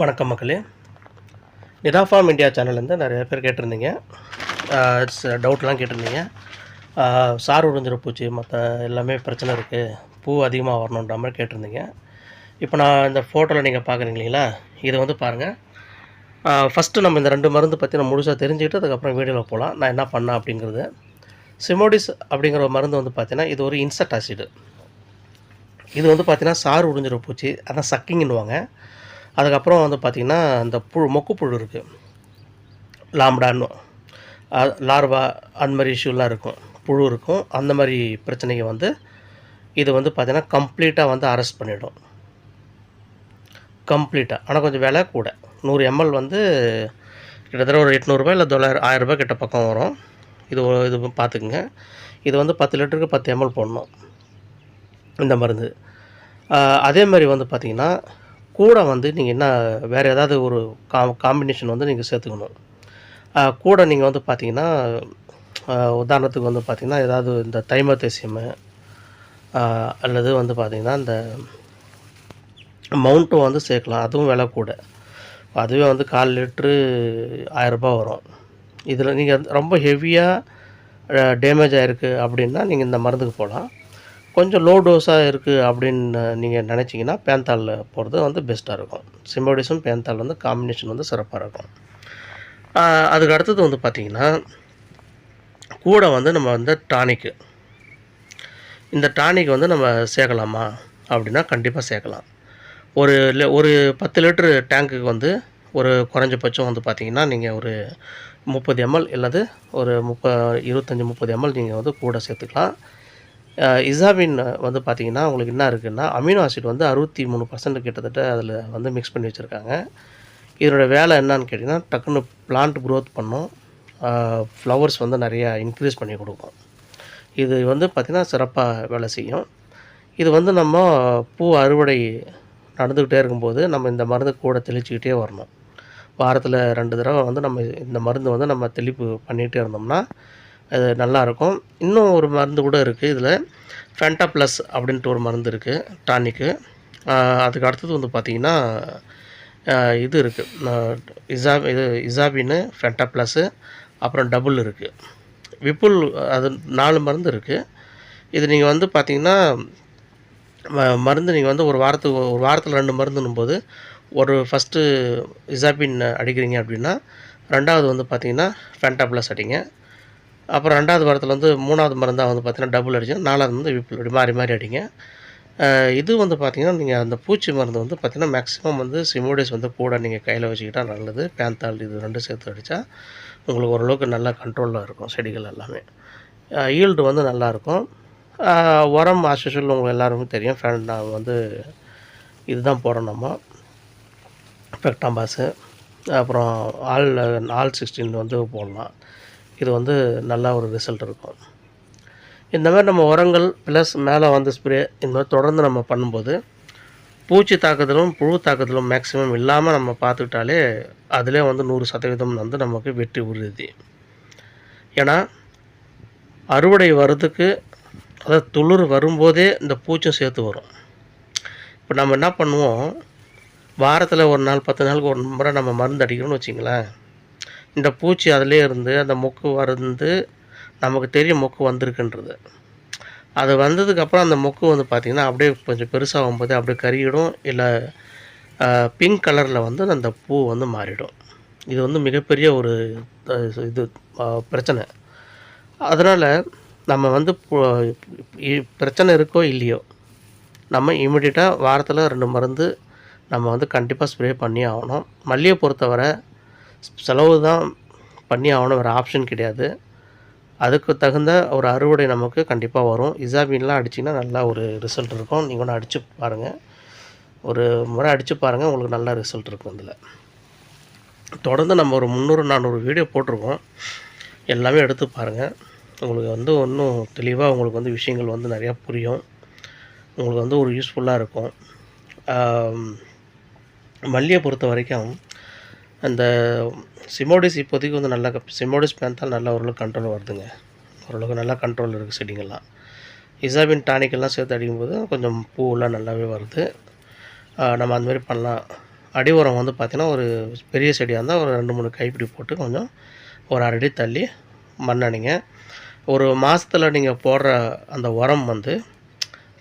வணக்கம் மக்களே. Nita form India சேனல்லேருந்து நிறைய பேர் கேட்டிருந்தீங்க. டவுட்லாம் கேட்டிருந்தீங்க. சார் உறிஞ்சிற பூச்சி மற்ற எல்லாமே பிரச்சனை இருக்குது பூ அதிகமாக வரணுன்ற மாதிரி கேட்டிருந்தீங்க. இப்போ நான் இந்த ஃபோட்டோவில் நீங்கள் பார்க்குறீங்க இல்லைங்களா இதை வந்து பாருங்கள் ஃபஸ்ட்டு நம்ம இந்த ரெண்டு மருந்து பற்றி நம்ம முழுசாக தெரிஞ்சுக்கிட்டு அதுக்கப்புறம் வீடியோவில் போகலாம் நான் என்ன பண்ணேன் அப்படிங்கிறது. சிமோடிஸ் அப்படிங்கிற மருந்து வந்து பார்த்தீங்கன்னா இது ஒரு இன்செக்ட் ஆசிடு இது வந்து பார்த்தீங்கன்னா சாறு உறிஞ்சிற பூச்சி அதான் சக்கிங்னுவாங்க அதுக்கப்புறம் வந்து பார்த்திங்கன்னா இந்த புழு மொக்கு புழு இருக்குது லாம்டான்னு. லார்வா அந்த மாதிரி இஷ்யூலாம் இருக்கும். புழு இருக்கும். அந்த மாதிரி பிரச்சனைக்கு வந்து இது வந்து பார்த்திங்கன்னா கம்ப்ளீட்டாக வந்து அரெஸ்ட் பண்ணிவிடும் கம்ப்ளீட்டாக ஆனால் கொஞ்சம் விலை கூட. நூறு எம்எல் வந்து கிட்டத்தட்ட ஒரு எட்நூறுபா இல்லை தொள்ளாயிரம் ஆயிரரூபா கிட்ட பக்கம் வரும். இது இது பார்த்துக்குங்க. இது வந்து பத்து லிட்டருக்கு பத்து எம்எல் போடணும். இந்த மருந்து. அதே மாதிரி வந்து பார்த்திங்கன்னா கூட வந்து நீங்கள் என்ன வேறு ஏதாவது ஒரு கா காம்பினேஷன் வந்து நீங்கள் சேர்த்துக்கணும். கூட நீங்கள் வந்து பார்த்தீங்கன்னா உதாரணத்துக்கு வந்து பார்த்திங்கன்னா ஏதாவது இந்த தைமத்தேசியமு அல்லது வந்து பார்த்திங்கன்னா இந்த மவுண்ட்டும் வந்து சேர்க்கலாம். அதுவும் விலை கூட. அதுவே வந்து கால் லிட்ரு ஆயரரூபா வரும். இதில் நீங்கள் ரொம்ப ஹெவியாக டேமேஜ் ஆகிருக்கு அப்படின்னா நீங்கள் இந்த மருந்துக்கு போகலாம் கொஞ்சம் லோ டோஸாக இருக்குது அப்படின்னு நீங்கள் நினச்சிங்கன்னா பேந்தாலில் போகிறது வந்து பெஸ்ட்டாக இருக்கும். சிம்போடிஸும் பேந்தால் வந்து காம்பினேஷன் வந்து சிறப்பாக இருக்கும். அதுக்கு அடுத்தது வந்து பார்த்திங்கன்னா கூட வந்து நம்ம வந்து டானிக்கு இந்த டானிக் வந்து நம்ம சேர்க்கலாமா? அப்படின்னா கண்டிப்பாக சேர்க்கலாம். ஒரு ஒரு பத்து லிட்டரு டேங்க்குக்கு வந்து ஒரு குறைஞ்சபட்சம் வந்து பார்த்திங்கன்னா நீங்கள் ஒரு முப்பது எம்எல் அல்லது ஒரு முப்ப இருபத்தஞ்சி முப்பது எம்எல் நீங்கள் வந்து கூட சேர்த்துக்கலாம். இசாபின் வந்து பார்த்திங்கன்னா உங்களுக்கு என்ன இருக்குதுன்னா அமினோ ஆசிட் வந்து அறுபத்தி மூணு பர்சன்ட் கிட்டத்தட்ட அதில் வந்து மிக்ஸ் பண்ணி வச்சுருக்காங்க. இதனோட வேலை என்னான்னு கேட்டிங்கன்னா டக்குன்னு பிளான்ட் க்ரோத் பண்ணும். ஃப்ளவர்ஸ் வந்து நிறையா இன்க்ரீஸ் பண்ணி கொடுக்கும். இது வந்து பார்த்திங்கன்னா சிறப்பாக வேலை செய்யும். இது வந்து நம்ம பூ அறுவடை நடந்துக்கிட்டே இருக்கும்போது நம்ம இந்த மருந்து கூட தெளிச்சுக்கிட்டே வரணும். வாரத்தில் ரெண்டு தடவை வந்து நம்ம இந்த மருந்து வந்து நம்ம தெளிப்பு பண்ணிகிட்டே இருந்தோம்னா அது நல்லாயிருக்கும். இன்னும் ஒரு மருந்து கூட இருக்குது இதில் ஃபென்டா ப்ளஸ் அப்படின்ட்டு ஒரு மருந்து இருக்குது டானிக்கு அதுக்கு அடுத்தது வந்து பார்த்திங்கன்னா இது இருக்குது இசா இது இசாபின்னு ஃபென்டா ப்ளஸ்ஸு அப்புறம் டபுள் இருக்குது விப்புல் அது நாலு மருந்து இருக்குது இது நீங்கள் வந்து பார்த்தீங்கன்னா மருந்து நீங்கள் வந்து ஒரு வாரத்துக்கு ஒரு வாரத்தில் ரெண்டு மருந்துன்னும் போது ஒரு ஃபஸ்ட்டு இசாபின் அடிக்கிறீங்க அப்படின்னா ரெண்டாவது வந்து பார்த்தீங்கன்னா ஃபென்டா ப்ளஸ் அடிங்க. அப்புறம் ரெண்டாவது வாரத்தில் வந்து மூணாவது மருந்தாக வந்து பார்த்தீங்கன்னா டபுள் அடிச்சு நாலாவது வந்து விப்பில் அப்படி மாறி மாறி அடிங்க. இது வந்து பார்த்திங்கன்னா நீங்கள் அந்த பூச்சி மருந்து வந்து பார்த்திங்கன்னா மேக்ஸிமம் வந்து சிமோடிஸ் வந்து கூட நீங்கள் கையில் வச்சுக்கிட்டால் நல்லது. பேந்தால் இது ரெண்டு சேர்த்து அடித்தா உங்களுக்கு ஓரளவுக்கு நல்லா கண்ட்ரோலில் இருக்கும் செடிகள் எல்லாமே. ஈல்டு வந்து நல்லாயிருக்கும் உரம் ஆஸ்யூஷுவல் உங்களுக்கு எல்லாருக்கும் தெரியும். ஃபேன் வந்து இதுதான் போகிறோம் நம்ம. ஃபெக்டாம்பாஸு அப்புறம் ஆல் ஆல் சிக்ஸ்டீன் வந்து போடலாம். இது வந்து நல்லா ஒரு ரிசல்ட் இருக்கும். இந்த மாதிரி நம்ம உரங்கள் ப்ளஸ் மேலே வந்து ஸ்ப்ரே இந்த மாதிரி தொடர்ந்து நம்ம பண்ணும்போது பூச்சி தாக்குதலும் புழு தாக்குதலும் மேக்ஸிமம் இல்லாமல் நம்ம பார்த்துக்கிட்டாலே அதிலே வந்து நூறு சதவீதம் வந்து நமக்கு வெற்றி உறுதி. ஏன்னா அறுவடை வர்றதுக்கு அதாவது துளிர் வரும்போதே இந்த பூச்சும் சேர்த்து வரும். இப்போ நம்ம என்ன பண்ணுவோம்? வாரத்தில் ஒரு நாள் பத்து நாளுக்கு ஒரு முறை நம்ம மருந்து அடிக்கிறோம்னு வச்சிங்களேன். இந்த பூச்சி அதிலே இருந்து அந்த மொக்கு வந்து நமக்கு தெரியும் மொக்கு வந்திருக்குன்றது. அது வந்ததுக்கப்புறம் அந்த மொக்கு வந்து பார்த்திங்கன்னா அப்படியே கொஞ்சம் பெருசாகும் போது அப்படியே கருகிடும். இல்லை பிங்க் கலரில் வந்து அந்த பூ வந்து மாறிடும். இது வந்து மிகப்பெரிய ஒரு இது பிரச்சனை. அதனால் நம்ம வந்து பிரச்சனை இருக்கோ இல்லையோ நம்ம இமிடியட்டாக வாரத்தில் ரெண்டு மருந்து நம்ம வந்து கண்டிப்பாக ஸ்ப்ரே பண்ணி ஆகணும். மல்லியை பொறுத்தவரை செலவு தான் பண்ணி ஆகணும் வேறு ஆப்ஷன் கிடையாது. அதுக்கு தகுந்த ஒரு அறுவடை நமக்கு கண்டிப்பாக வரும். இசாபின்லாம் அடிச்சிங்கன்னா நல்லா ஒரு ரிசல்ட் இருக்கும். நீங்கள் ஒன்று அடித்து பாருங்கள் ஒரு முறை அடித்து பாருங்கள் உங்களுக்கு நல்ல ரிசல்ட் இருக்கும் இதில் தொடர்ந்து நம்ம ஒரு முந்நூறு நானூறு வீடியோ போட்டிருக்கோம். எல்லாமே எடுத்து பாருங்கள் உங்களுக்கு வந்து இன்னும் தெளிவாக உங்களுக்கு வந்து விஷயங்கள் வந்து நிறையா புரியும். உங்களுக்கு வந்து ஒரு யூஸ்ஃபுல்லாக இருக்கும். மல்லியை பொறுத்த வரைக்கும் அந்த சிமோடிஸ் இப்போதைக்கு வந்து நல்லா சிமோடிஸ் பேந்தால் நல்லா ஓரளவுக்கு கண்ட்ரோல் வருதுங்க. ஓரளவுக்கு நல்லா கண்ட்ரோல் இருக்குது செடிங்கள்லாம். இசாபின் டானிக்கெல்லாம் சேர்த்து அடிக்கும்போது கொஞ்சம் பூவெல்லாம் நல்லாவே வருது. நம்ம அந்த மாதிரி பண்ணலாம். அடி உரம் வந்து பார்த்திங்கன்னா ஒரு பெரிய செடியாக இருந்தால் ஒரு ரெண்டு மூணு கைப்பிடி போட்டு கொஞ்சம் ஒரு அரை அடி தள்ளி மண்ணணிங்க ஒரு மாதத்தில் நீங்கள் போடுற அந்த உரம் வந்து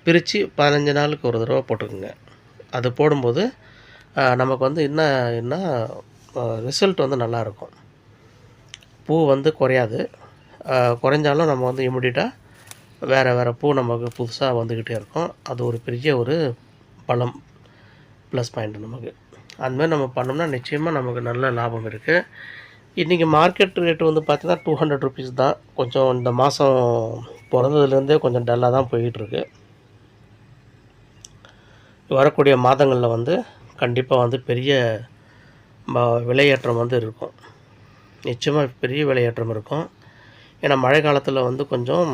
பிரித்து பதினஞ்சு நாளுக்கு ஒரு தடவை போட்டுக்கோங்க. அது போடும்போது நமக்கு வந்து என்ன என்ன ரிசல்ட் வந்து நல்லாயிருக்கும். பூ வந்து குறையாது. குறைஞ்சாலும் நம்ம வந்து இமிடியட்டாக வேறு வேறு பூ நமக்கு புதுசாக வந்துக்கிட்டே இருக்கும். அது ஒரு பெரிய ஒரு பலம் ப்ளஸ் பாயிண்ட் நமக்கு. அதுமாதிரி நம்ம பண்ணோம்னா நிச்சயமாக நமக்கு நல்ல லாபம் இருக்குது இன்றைக்கி மார்க்கெட் ரேட்டு வந்து பார்த்திங்கன்னா டூ ஹண்ட்ரட் ருபீஸ் தான். கொஞ்சம் இந்த மாதம் பிறந்ததுலேருந்தே கொஞ்சம் டல்லாக தான் போயிட்டுருக்கு. வரக்கூடிய மாதங்களில் வந்து கண்டிப்பாக வந்து பெரிய விலையேற்றம் வந்து இருக்கும். நிச்சயமாக பெரிய விலையேற்றம் இருக்கும். ஏன்னா மழை காலத்தில் வந்து கொஞ்சம்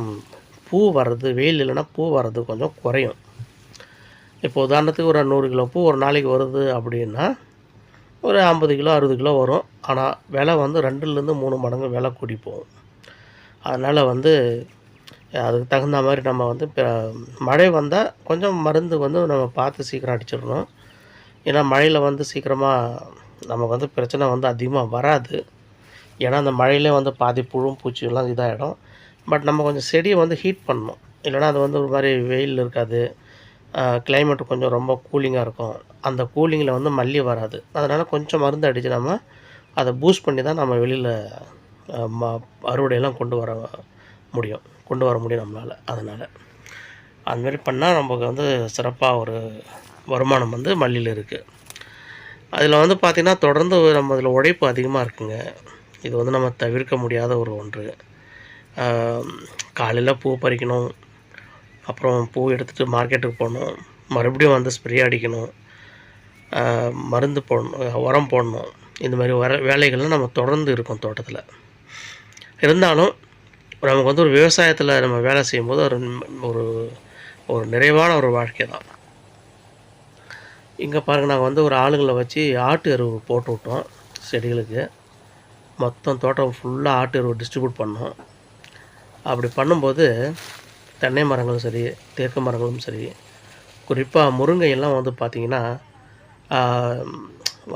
பூ வர்றது வெயில் இல்லைன்னா பூ வர்றது கொஞ்சம் குறையும். இப்போ உதாரணத்துக்கு ஒரு நூறு கிலோ பூ ஒரு நாளைக்கு வருது அப்படின்னா ஒரு ஐம்பது கிலோ அறுபது கிலோ வரும். ஆனால் விலை வந்து ரெண்டுலேருந்து மூணு மடங்கு விலை கூடி போகும். அதனால் வந்து அதுக்கு தகுந்த மாதிரி நம்ம வந்து இப்போ மழை வந்தால் கொஞ்சம் மருந்து வந்து நம்ம பார்த்து சீக்கிரம் அடிச்சிடணும். ஏன்னா மழையில் வந்து சீக்கிரமாக நமக்கு வந்து பிரச்சனை வந்து அதிகமாக வராது. ஏன்னா அந்த மழையிலே வந்து பாதி புழும் பூச்சியெல்லாம் இதாகிடும் பட் நம்ம கொஞ்சம் செடியை வந்து ஹீட் பண்ணணும். இல்லைன்னா அது வந்து ஒரு மாதிரி வெயில் இருக்காது. கிளைமேட் கொஞ்சம் ரொம்ப கூலிங்காக இருக்கும். அந்த கூலிங்கில் வந்து மல்லி வராது. அதனால் கொஞ்சம் மருந்து அடித்து நம்ம அதை பூஸ்ட் பண்ணி தான் நம்ம வெளியில் ம அறுவடையெல்லாம் கொண்டு வர முடியும். கொண்டு வர முடியும் நம்மளால். அதனால் அதுமாரி பண்ணால் நமக்கு வந்து சிறப்பாக ஒரு வருமானம் வந்து மல்லியில் இருக்குது அதில் வந்து பார்த்திங்கன்னா தொடர்ந்து நம்ம அதில் உழைப்பு அதிகமாக இருக்குங்க. இது வந்து நம்ம தவிர்க்க முடியாத ஒரு ஒன்று. காலையில் பூ பறிக்கணும். அப்புறம் பூ எடுத்துகிட்டு மார்க்கெட்டுக்கு போகணும். மறுபடியும் வந்து ஸ்ப்ரே அடிக்கணும். மருந்து போடணும் உரம் போடணும். இந்த மாதிரி வர வேலைகள்லாம் நம்ம தொடர்ந்து இருக்கும் தோட்டத்தில். இருந்தாலும் நமக்கு வந்து ஒரு விவசாயத்தில் நம்ம வேலை செய்யும்போது ஒரு ஒரு ஒரு நிறைவான ஒரு வாழ்க்கை தான். இங்கே பாருங்கள் நாங்கள் வந்து ஒரு ஆளுங்களை வச்சு ஆட்டு எருவு போட்டு விட்டோம் செடிகளுக்கு. மொத்தம் தோட்டம் ஃபுல்லாக ஆட்டு எருவு டிஸ்ட்ரிபியூட் பண்ணோம். அப்படி பண்ணும்போது தென்னை மரங்களும் சரி தேக்கு மரங்களும் சரி குறிப்பாக முருங்கையெல்லாம் வந்து பார்த்திங்கன்னா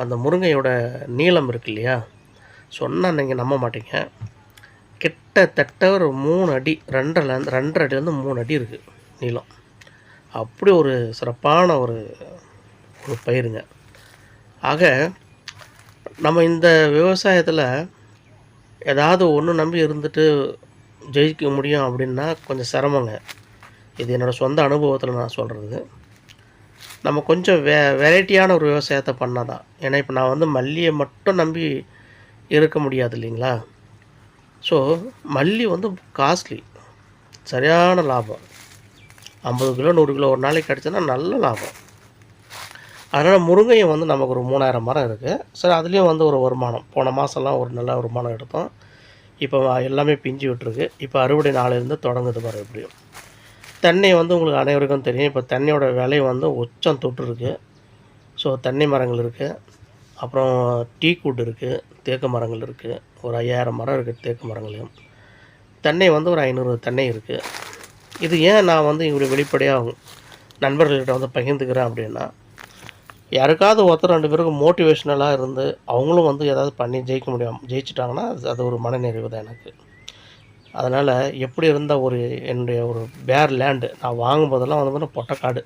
அந்த முருங்கையோட நீளம் இருக்கு இல்லையா? சொன்னால் நீங்கள் நம்ப மாட்டீங்க. கிட்டத்தட்ட ஒரு மூணு அடி ரெண்டரைலேருந்து ரெண்டரை அடிலேருந்து மூணு அடி இருக்குது நீளம். அப்படி ஒரு சிறப்பான ஒரு ஒரு பயிருங்க. ஆக நம்ம இந்த விவசாயத்தில் ஏதாவது ஒன்று நம்பி இருந்துட்டு ஜெயிக்க முடியும் அப்படின்னா கொஞ்சம் சிரமங்க. இது என்னோடய சொந்த அனுபவத்தில் நான் சொல்கிறது நம்ம கொஞ்சம் வே வெரைட்டியான ஒரு விவசாயத்தை பண்ணால் தான் ஏன்னா இப்போ நான் வந்து மல்லியை மட்டும் நம்பி இருக்க முடியாது இல்லைங்களா? ஸோ மல்லி வந்து காஸ்ட்லி சரியான லாபம். ஐம்பது கிலோ நூறு கிலோ ஒரு நாளைக்கு கிடச்சுன்னா நல்ல லாபம். அதனால் முருங்கையும் வந்து நமக்கு ஒரு மூணாயிரம் மரம் இருக்குது சரி அதுலேயும் வந்து ஒரு வருமானம். போன மாதம்லாம் ஒரு நல்ல வருமானம் எடுத்தோம். இப்போ எல்லாமே பிஞ்சு விட்டுருக்கு. இப்போ அறுவடை நாளிலிருந்து தொடங்குது பாரு எப்படியும் தென்னை வந்து உங்களுக்கு அனைவருக்கும் தெரியும். இப்போ தென்னையோட விலை வந்து உச்சம் தொட்டுருக்கு. ஸோ தென்னை மரங்கள் இருக்குது அப்புறம் டீ கூட்டு இருக்குது தேக்கு மரங்கள் இருக்குது ஒரு ஐயாயிரம் மரம் இருக்குது தேக்கு மரங்களையும் தென்னை வந்து ஒரு ஐநூறு தென்னை இருக்குது இது ஏன் நான் வந்து இவ்வளோ வெளிப்படையாக நண்பர்கள்கிட்ட வந்து பகிர்ந்துக்கிறேன் அப்படின்னா யாருக்காவது ஒருத்தர் ரெண்டு பேருக்கும் மோட்டிவேஷ்னலாக இருந்து அவங்களும் வந்து ஏதாவது பண்ணி ஜெயிக்க முடியும் ஜெயிச்சிட்டாங்கன்னா அது ஒரு மனநிறைவு தான் எனக்கு. அதனால் எப்படி இருந்தால் ஒரு என்னுடைய ஒரு பேர் லேண்டு நான் வாங்கும் போதெல்லாம் வந்து பார்த்தீங்கன்னா பொட்டக்காடு.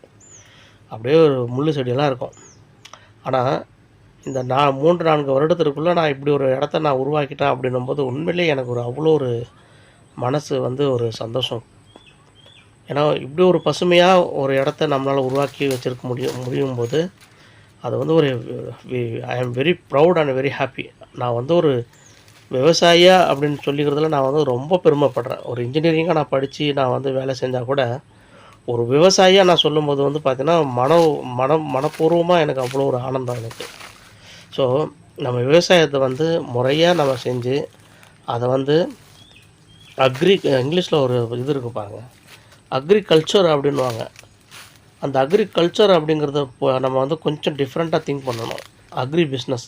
அப்படியே ஒரு முள்ளு செடியெல்லாம் இருக்கும். ஆனால் இந்த நான் மூன்று நான்கு வருடத்திற்குள்ளே நான் இப்படி ஒரு இடத்த நான் உருவாக்கிட்டேன் அப்படின்னும்போது உண்மையிலேயே எனக்கு ஒரு அவ்வளோ ஒரு மனசு வந்து ஒரு சந்தோஷம். ஏன்னா இப்படி ஒரு பசுமையாக ஒரு இடத்த நம்மளால் உருவாக்கி வச்சிருக்க முடியும் முடியும் போது அது வந்து ஒரு I am very proud and very happy நான் வந்து ஒரு விவசாயியா அப்படின்னு சொல்லிக்கிறதுல நான் வந்து ரொம்ப பெருமைப்படுறேன். ஒரு இன்ஜினியரிங்காக நான் படித்து நான் வந்து வேலை செஞ்சால் கூட ஒரு விவசாயியாக நான் சொல்லும்போது வந்து பார்த்திங்கன்னா மன மன மனப்பூர்வமாக எனக்கு அவ்வளோ ஒரு ஆனந்தம் எனக்கு. ஸோ நம்ம விவசாயத்தை வந்து முறையாக நம்ம செஞ்சு அதை வந்து அக்ரி இங்கிலீஷில் ஒரு இது இருக்கு பாருங்கள் அக்ரிகல்ச்சர் அப்படின்வாங்க அந்த அக்ரிகல்ச்சர் அப்படிங்கிறத இப்போ நம்ம வந்து கொஞ்சம் டிஃப்ரெண்ட்டாக திங்க் பண்ணணும். அக்ரி பிஸ்னஸ்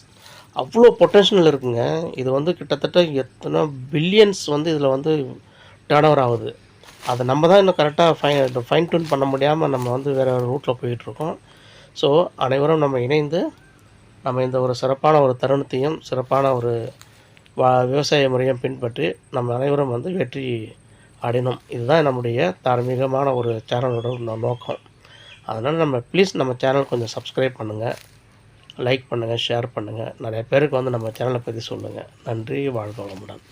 அவ்வளோ பொட்டென்ஷியல் இருக்குங்க. இது வந்து கிட்டத்தட்ட எத்தனை பில்லியன்ஸ் வந்து இதில் வந்து டேர்ன் ஓவர் ஆகுது. அதை நம்ம தான் இன்னும் கரெக்டாக ஃபைன் ஃபைன் டியூன் பண்ண முடியாமல் நம்ம வந்து வேறு ஒரு ரூட்டில் போயிட்டுருக்கோம் ஸோ அனைவரும் நம்ம இணைந்து நம்ம இந்த ஒரு சிறப்பான ஒரு தருணத்தையும் சிறப்பான ஒரு வா விவசாய முறையும் பின்பற்றி நம்ம அனைவரும் வந்து வெற்றி அடையணும். இதுதான் நம்முடைய தார்மீகமான ஒரு சேனலோட நோக்கம். அதனால் நம்ம ப்ளீஸ் நம்ம சேனல் கொஞ்சம் சப்ஸ்கிரைப் பண்ணுங்கள் லைக் பண்ணுங்கள் ஷேர் பண்ணுங்கள் நிறைய பேருக்கு வந்து நம்ம சேனலை பற்றி சொல்லுங்கள் நன்றி வாழ்க வளமுடன்.